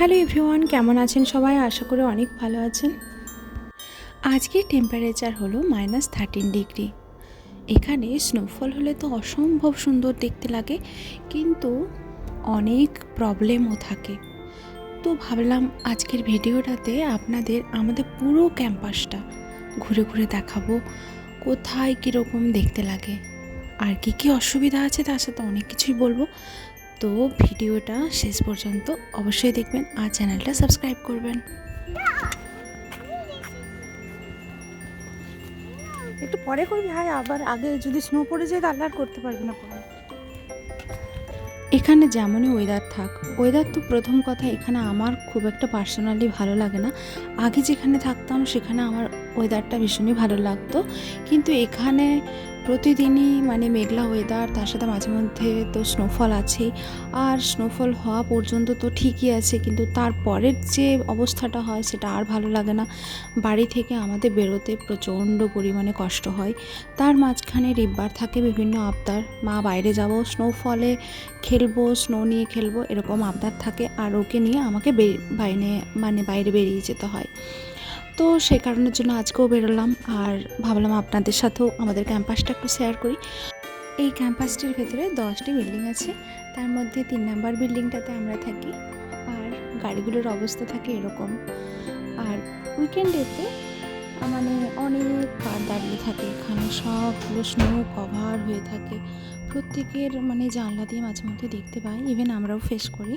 Hello everyone, কেমন আছেন সবাই? আশা করি অনেক ভালো আছেন। আজকে টেম্পারেচার হলো মাইনাস থার্টিন ডিগ্রি এখানে স্নোফল হলে তো অসম্ভব সুন্দর দেখতে লাগে, কিন্তু অনেক প্রবলেমও থাকে। তো ভাবলাম আজকের ভিডিওটাতে আপনাদের, আমাদের পুরো ক্যাম্পাসটা ঘুরে ঘুরে দেখাবো, কোথায় কীরকম দেখতে লাগে, আর কী কী অসুবিধা আছে তার সাথে অনেক কিছুই বলব। তো ভিডিওটা শেষ পর্যন্ত অবশ্যই দেখবেন আর চ্যানেলটা সাবস্ক্রাইব করবেন। একটু পরে করবি হ্যাঁ আবার আগে যদি স্নো পড়ে যায় তাহলে আর করতে পারবি না পরে এখানে যেমনই ওয়েদার থাক ওয়েদার তো প্রথম কথা এখানে আমার খুব একটা পার্সোনালি ভালো লাগে না। আগে যেখানে থাকতাম সেখানে আমার ওয়েদারটা ভীষণই ভালো লাগতো। কিন্তু এখানে প্রতিদিনই মানে মেঘলা ওয়েদার তার সাথে মাঝে মধ্যে তো স্নোফল আছেই। আর স্নোফল হওয়া পর্যন্ত তো ঠিকই আছে, কিন্তু তারপরের যে অবস্থাটা হয় সেটা আর ভালো লাগে না। বাড়ি থেকে আমাদের বেরোতে প্রচণ্ড পরিমাণে কষ্ট হয়। তার মাঝখানে রিব্বার থাকে বিভিন্ন আবদার, মা বাইরে যাব স্নোফলে খেলব স্নো নিয়ে খেলব, এরকম আবদার থাকে। আর ওকে নিয়ে আমাকে বাইরে মানে বাইরে বেরিয়ে যেতে হয়। তো সেই কারণের জন্য আজকেও বেরোলাম আর ভাবলাম আপনাদের সাথেও আমাদের ক্যাম্পাসটা একটু শেয়ার করি। এই ক্যাম্পাসটির ভেতরে দশটি বিল্ডিং আছে, তার মধ্যে তিন নাম্বার বিল্ডিংটাতে আমরা থাকি আর গাড়িগুলোর অবস্থা থাকে এরকম। আর উইকেন্ডেতে মানে অনেক কার দাঁড়িয়ে থাকে, এখানে সবগুলো স্নো কভার হয়ে থাকে। প্রত্যেকের মানে জানলা দিয়ে মাঝে মধ্যে দেখতে পাই ইভেন আমরাও ফেস করি।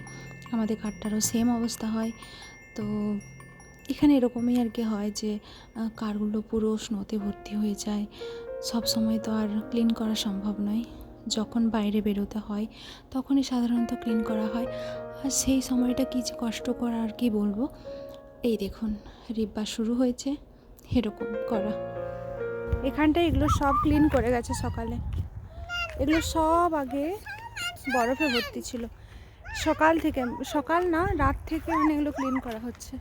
আমাদের কারটারও সেম অবস্থা হয়। তো এখানে এরকমই আর কি হয় যে কারগুলো পুরো স্নোতে ভর্তি হয়ে যায়। সব সময় তো আর ক্লিন করা সম্ভব নয়। যখন বাইরে বেরোতে হয়, তখনই সাধারণত ক্লিন করা হয়। আর সেই সময়টা কী যে কষ্টকর আর কি বলব? এই দেখুন, রিব্বা শুরু হয়েছে, এরকম করা। এখানটা এগুলো সব ক্লিন করে গেছে সকালে। এগুলো সব আগে বরফে ভর্তি ছিল। সকাল থেকে সকাল না রাত থেকে মানে এগুলো ক্লিন করা হচ্ছে.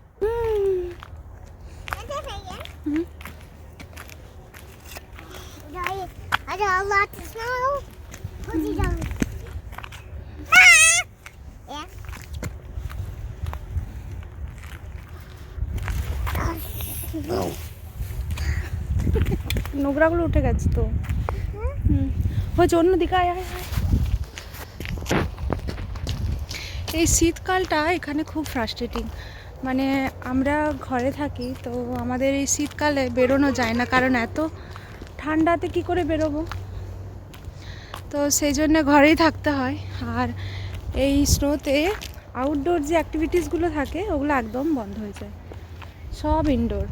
নোংরাগুলো উঠে গেছে তো। হুম। হয়েছে অন্যদিকে আয় আয় আয়। এই শীতকালটা এখানে খুব ফ্রাস্ট্রেটিং মানে আমরা ঘরে থাকি, তো আমাদের এই শীতকালে বেরোনো যায় না, কারণ এত ঠান্ডাতে কি করে বেরোবো? তো সেই জন্য ঘরেই থাকতে হয়। আর এই স্নোতে আউটডোর যে অ্যাক্টিভিটিসগুলো থাকে, ওগুলো একদম বন্ধ হয়ে যায়। সব ইনডোর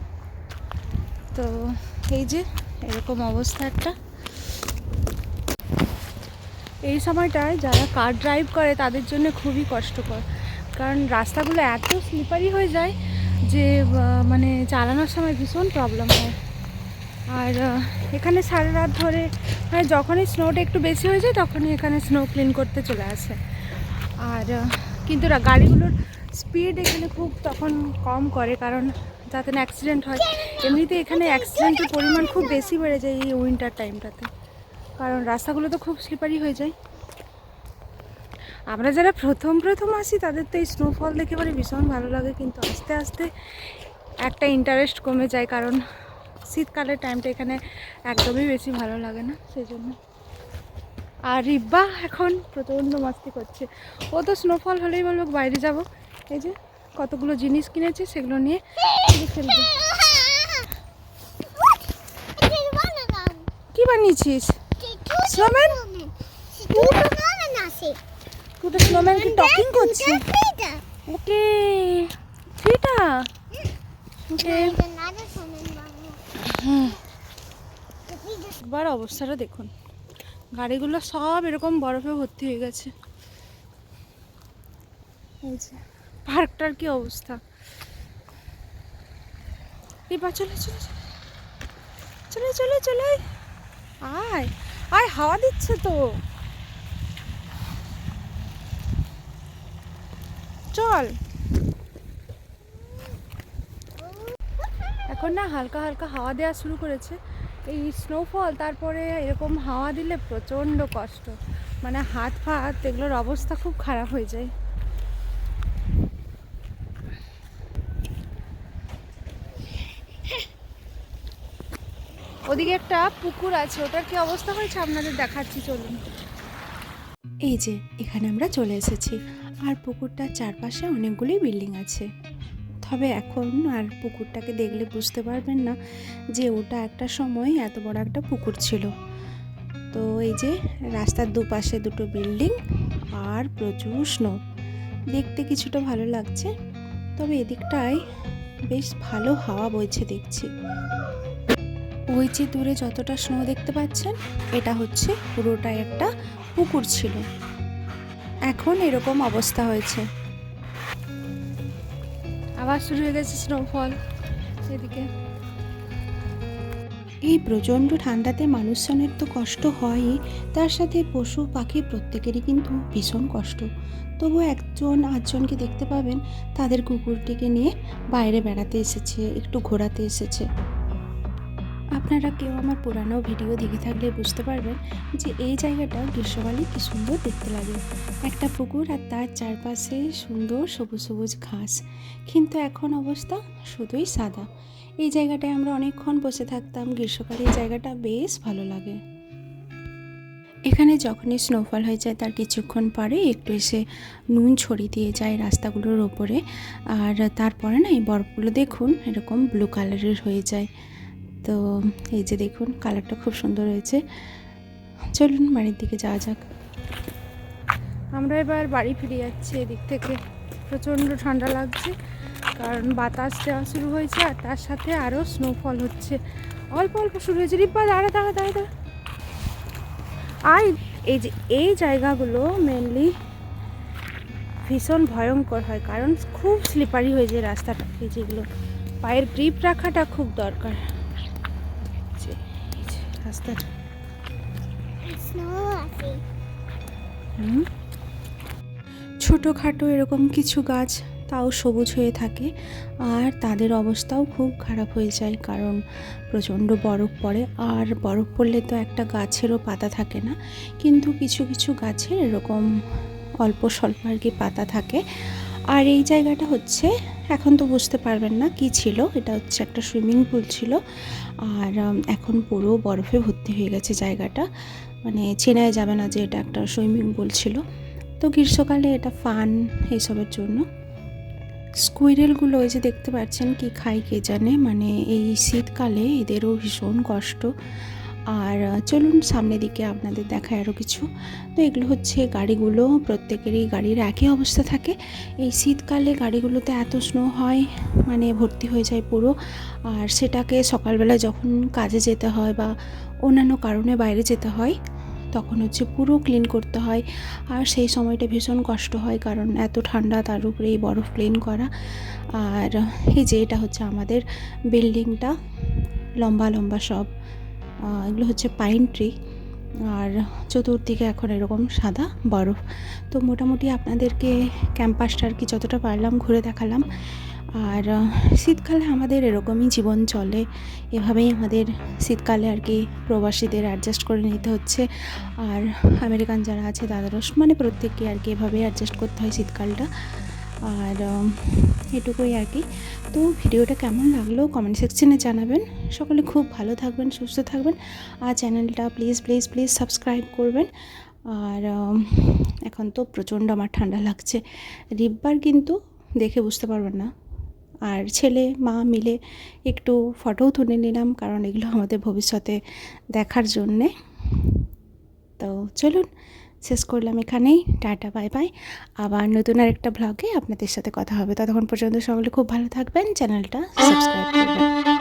তো এই যে, এরকম অবস্থা একটা। এই সময়টায় যারা কার ড্রাইভ করে, তাদের জন্য খুবই কষ্টকর। কারণ রাস্তাগুলো এত স্লিপারি হয়ে যায় যে মানে চালানোর সময় ভীষণ প্রবলেম হয়। আর এখানে সারা রাত ধরে মানে যখনই স্নোটা একটু বেশি হয়ে যায়, তখনই এখানে স্নো ক্লিন করতে চলে আসে। আর কিন্তু গাড়িগুলোর স্পিড এখানে খুব তখন কম করে, কারণ যাতে না অ্যাক্সিডেন্ট হয়। এমনিতে এখানে অ্যাক্সিডেন্টের পরিমাণ খুব বেশি বেড়ে যায় এই উইন্টার টাইমটাতে কারণ রাস্তাগুলো তো খুব স্লিপারি হয়ে যায়। আমরা যারা প্রথম প্রথম আসি তাদের তো এই স্নোফল দেখে পরে ভীষণ ভালো লাগে কিন্তু আস্তে আস্তে একটা ইন্টারেস্ট কমে যায় কারণ শীতকালের টাইমটা এখানে একদমই বেশি ভালো লাগে না সেই জন্য আর রিব্বা এখন প্রচণ্ড মাস্তি করছে। ও তো স্নোফল হলেই বলব বাইরে যাব। এই যে কতগুলো জিনিস কিনেছে সেগুলো নিয়ে খেলবে. কি বানিয়েছিস? স্নোম্যান কি টকিং করছে? ওকে সেটা ওকে। একবার অবস্থাটা দেখুন। গাড়িগুলো সব এরকম বরফে ভর্তি হয়ে গেছে। এই যে পার্কটার কি অবস্থা? এবার চলে চলে চলে। চলে চলে চলে। আয়। আয়, হাওয়া দিচ্ছে তো। চল। এখন না হালকা হালকা হাওয়া দেওয়া শুরু করেছে। এই স্নোফল তারপরে এরকম হাওয়া দিলে প্রচণ্ড কষ্ট। মানে হাত ফাত এগুলোর অবস্থা খুব খারাপ হয়ে যায়। ওদিকে একটা পুকুর আছে, ওটার কি অবস্থা হয়েছে আপনাদের দেখাচ্ছি, চলুন। এই যে, এখানে আমরা চলে এসেছি। আর পুকুরটার চারপাশে অনেকগুলি বিল্ডিং আছে। তবে এখন আর পুকুরটাকে দেখলে বুঝতে পারবেন না যে ওটা একটা সময় এত বড় একটা পুকুর ছিল। তো এই যে, রাস্তার দুপাশে দুটো বিল্ডিং আর প্রচুর স্নো দেখতে কিছুটা ভালো লাগছে, তবে এদিকটায় বেশ ভালো হাওয়া বইছে দেখছি। ওই যে দূরে যতটা স্নো দেখতে পাচ্ছেন এটা হচ্ছে পুরোটাই একটা পুকুর ছিল। এখন এরকম অবস্থা হয়েছে। আবার শুরু হয়ে গেছে স্নোফল সেদিকে। এই প্রচণ্ড ঠান্ডাতে মানুষজনের তো কষ্ট হয়ই তার সাথে পশু পাখি প্রত্যেকেরই কিন্তু ভীষণ কষ্ট। তবু একজন আটজনকে দেখতে পাবেন তাদের কুকুরটিকে নিয়ে বাইরে বেড়াতে এসেছে একটু ঘোরাতে এসেছে। আপনারা কেউ আমার পুরানো ভিডিও দেখে থাকলে বুঝতে পারবেন যে এই জায়গাটা গ্রীষ্মকালে কী সুন্দর দেখতে লাগে। একটা পুকুর আর তার চারপাশে সুন্দর সবুজ সবুজ ঘাস। কিন্তু এখন অবস্থা শুধুই সাদা। এই জায়গাটায় আমরা অনেকক্ষণ বসে থাকতাম, গ্রীষ্মকালে এই জায়গাটা বেশ ভালো লাগে। এখানে যখনই স্নোফল হয়ে যায়, তার কিছুক্ষণ পরে একটু এসে নুন ছড়িয়ে দিয়ে যায় রাস্তাগুলোর ওপরে। আর তারপরে না এই বরফগুলো দেখুন, এরকম ব্লু কালারের হয়ে যায়। তো এই যে দেখুন, কালারটা খুব সুন্দর হয়েছে। চলুন বাড়ির দিকে যাওয়া যাক। আমরা এবার বাড়ি ফিরে যাচ্ছি এদিক থেকে। প্রচণ্ড ঠান্ডা লাগছে, কারণ বাতাস দেওয়া শুরু হয়েছে আর তার সাথে আরও স্নোফল হচ্ছে। অল্প অল্প শুরু হয়েছে। রিব্বা, দাঁড়া দাঁড়া দাঁড়া দাঁড়া। আর এই যে, এই জায়গাগুলো মেনলি ভীষণ ভয়ঙ্কর হয়, কারণ খুব স্লিপারি হয়ে যায় রাস্তাটা। এই যেগুলো পায়ের গ্রিপ রাখাটা খুব দরকার। হুম? ছোটোখাটো এরকম কিছু গাছ তাও সবুজ হয়ে থাকে আর তাদের অবস্থাও খুব খারাপ হয়ে যায় কারণ প্রচণ্ড বরফ পড়ে আর বরফ পড়লে তো একটা গাছেরও পাতা থাকে না কিন্তু কিছু কিছু গাছের এরকম অল্প স্বল্প আর কি পাতা থাকে আর এই জায়গাটা হচ্ছে, এখন তো বুঝতে পারবেন না কি ছিল, এটা হচ্ছে একটা সুইমিং পুল ছিল। আর এখন পুরো বরফে ভর্তি হয়ে গেছে জায়গাটা। মানে চেনাই যাবে না যে এটা একটা সুইমিং পুল ছিল। তো গ্রীষ্মকালে এটা ফান এইসবের জন্য। স্কুইরেলগুলো ওই যে দেখতে পাচ্ছেন, কি খায় কে জানে? মানে এই শীতকালে এদেরও ভীষণ কষ্ট। আর চলুন সামনের দিকে আপনাদের দেখায় আরও কিছু। তো এগুলো হচ্ছে গাড়িগুলো, প্রত্যেকেরই গাড়ির একই অবস্থা থাকে। এই শীতকালে গাড়িগুলোতে এত স্নো হয় মানে ভর্তি হয়ে যায় পুরো। আর সেটাকে সকালবেলা যখন কাজে যেতে হয় বা অন্যান্য কারণে বাইরে যেতে হয়, তখন হচ্ছে পুরো ক্লিন করতে হয়। আর সেই সময়টা ভীষণ কষ্ট হয়, কারণ এত ঠান্ডা, তার উপরে এই বরফ ক্লিন করা। আর এই যে এটা হচ্ছে আমাদের বিল্ডিংটা লম্বা লম্বা সব। এগুলো হচ্ছে পাইন ট্রি আর চতুর্দিকে এখন এরকম সাদা বরফ। তো মোটামুটি আপনাদেরকে ক্যাম্পাসটা আর কি যতটা পারলাম ঘুরে দেখালাম। আর শীতকালে আমাদের এরকমই জীবন চলে। এভাবেই আমাদের শীতকালে আর কি প্রবাসীদের অ্যাডজাস্ট করে নিতে হচ্ছে। আর, আমেরিকান যারা আছে তাদেরও মানে প্রত্যেককে আর কি এভাবেই অ্যাডজাস্ট করতে হয় শীতকালটা। আর এটুকুই আর কি। তো ভিডিওটা কেমন লাগল কমেন্ট সেকশনে জানাবেন। সকলে খুব ভালো থাকবেন, সুস্থ থাকবেন। আর চ্যানেলটা প্লিজ প্লিজ প্লিজ সাবস্ক্রাইব করবেন। আর এখন তো প্রচণ্ড আমার ঠান্ডা লাগছে। রিববার কিন্তু দেখে বুঝতে পারবেন না। আর ছেলে, মা মিলে একটু ফটোও তুলে নিলাম কারণ এগুলো আমাদের ভবিষ্যতে দেখার জন্যে। তো চলুন শেষ করলাম এখানেই, টাটা, বাই বাই। আবার নতুন আরেকটা ব্লগে আপনাদের সাথে কথা হবে। ততক্ষণ পর্যন্ত সকলে খুব ভালো থাকবেন। চ্যানেলটা সাবস্ক্রাইব করবেন।